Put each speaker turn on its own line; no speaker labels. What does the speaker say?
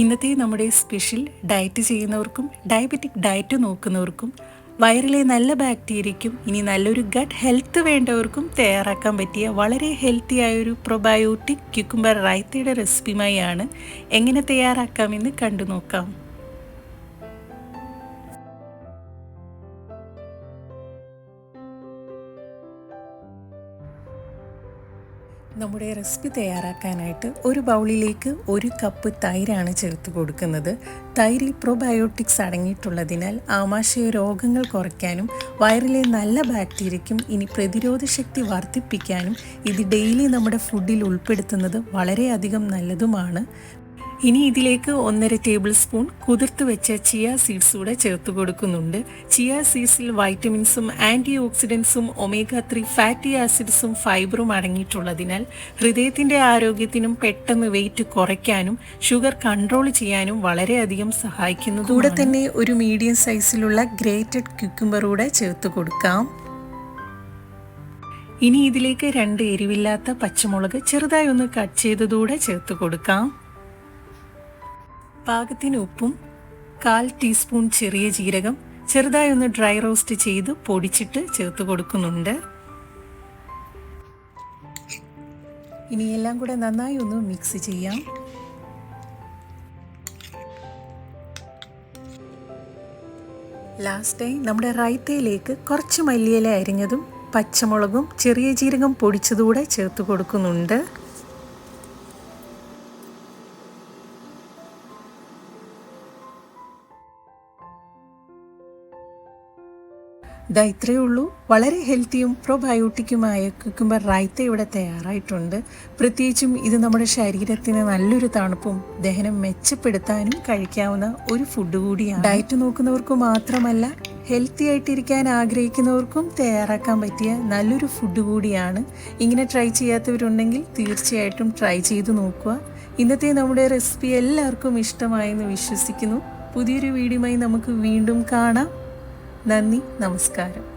ഇന്നത്തെ നമ്മുടെ special diet ചെയ്യുന്നവർക്കും ഡയബറ്റിക് ഡയറ്റ് നോക്കുന്നവർക്കും വയറിലെ നല്ല ബാക്ടീരിയയ്ക്കും ഇനി നല്ലൊരു ഗട്ട് ഹെൽത്ത് വേണ്ടവർക്കും തയ്യാറാക്കാൻ പറ്റിയ വളരെ ഹെൽത്തി ആയൊരു പ്രൊബയോട്ടിക് ക്യുക്കുംബർ റൈത്തയുടെ റെസിപ്പിയുമായാണ് എങ്ങനെ തയ്യാറാക്കാമെന്ന് കണ്ടു നോക്കാം. നമ്മുടെ റെസിപ്പി തയ്യാറാക്കാനായിട്ട് ഒരു ബൗളിലേക്ക് ഒരു കപ്പ് തൈരാണ് ചേർത്ത് കൊടുക്കുന്നത്. തൈരിൽ പ്രൊബയോട്ടിക്സ് അടങ്ങിയിട്ടുള്ളതിനാൽ ആമാശയ രോഗങ്ങൾ കുറയ്ക്കാനും വയറിലെ നല്ല ബാക്ടീരിയയ്ക്കും ഇനി പ്രതിരോധ ശക്തി വർദ്ധിപ്പിക്കാനും ഇത് ഡെയിലി നമ്മുടെ ഫുഡിൽ ഉൾപ്പെടുത്തുന്നത് വളരെയധികം നല്ലതുമാണ്. ഇനി ഇതിലേക്ക് ഒന്നര ടേബിൾ സ്പൂൺ കുതിർത്ത് വെച്ച ചിയ സീഡ്സ് കൂടെ ചേർത്ത് കൊടുക്കുന്നുണ്ട്. ചിയ സീഡ്സിൽ വൈറ്റമിൻസും ആന്റി ഓക്സിഡൻസും ഒമേഗ ത്രീ ഫാറ്റി ആസിഡ്സും ഫൈബറും അടങ്ങിയിട്ടുള്ളതിനാൽ ഹൃദയത്തിന്റെ ആരോഗ്യത്തിനും പെട്ടെന്ന് വെയിറ്റ് കുറയ്ക്കാനും ഷുഗർ കൺട്രോൾ ചെയ്യാനും വളരെയധികം സഹായിക്കുന്നു കൂടെ തന്നെ ഒരു മീഡിയം സൈസിലുള്ള ഗ്രേറ്റഡ് ക്യുക്കുംബർ കൂടെ ചേർത്ത് കൊടുക്കാം. ഇനി ഇതിലേക്ക് രണ്ട് എരിവില്ലാത്ത പച്ചമുളക് ചെറുതായി ഒന്ന് കട്ട് ചെയ്തതൂടെ ചേർത്ത് കൊടുക്കാം. പാകത്തിന് ഉപ്പും കാൽ ടീസ്പൂൺ ചെറിയ ജീരകം ചെറുതായി ഒന്ന് ഡ്രൈ റോസ്റ്റ് ചെയ്ത് പൊടിച്ചിട്ട് ചേർത്ത് കൊടുക്കുന്നുണ്ട്. ഇനി എല്ലാം കൂടെ നന്നായി ഒന്ന് മിക്സ് ചെയ്യാം. ലാസ്റ്റ് ലാസ്റ്റായി നമ്മുടെ റൈത്തയിലേക്ക് കുറച്ച് മല്ലിയില അരിഞ്ഞതും പച്ചമുളകും ചെറിയ ജീരകം പൊടിച്ചതുകൂടെ ചേർത്ത് കൊടുക്കുന്നുണ്ട്. ഇതാ ഇത്രയേ ഉള്ളൂ. വളരെ ഹെൽത്തിയും പ്രൊബയോട്ടിക്കുമായ കുക്കുംബർ റൈത്ത ഇവിടെ തയ്യാറായിട്ടുണ്ട്. പ്രത്യേകിച്ചും ഇത് നമ്മുടെ ശരീരത്തിന് നല്ലൊരു തണുപ്പും ദഹനം മെച്ചപ്പെടുത്താനും കഴിക്കാവുന്ന ഒരു ഫുഡ് കൂടിയാണ്. ഡയറ്റ് നോക്കുന്നവർക്ക് മാത്രമല്ല ഹെൽത്തി ആയിട്ടിരിക്കാൻ ആഗ്രഹിക്കുന്നവർക്കും തയ്യാറാക്കാൻ പറ്റിയ നല്ലൊരു ഫുഡ് കൂടിയാണ്. ഇങ്ങനെ ട്രൈ ചെയ്യാത്തവരുണ്ടെങ്കിൽ തീർച്ചയായിട്ടും ട്രൈ ചെയ്ത് നോക്കുക. ഇന്നത്തെ നമ്മുടെ റെസിപ്പി എല്ലാവർക്കും ഇഷ്ടമായെന്ന് വിശ്വസിക്കുന്നു. പുതിയൊരു വീഡിയോയുമായി നമുക്ക് വീണ്ടും കാണാം. നന്ദി നമസ്കാരം.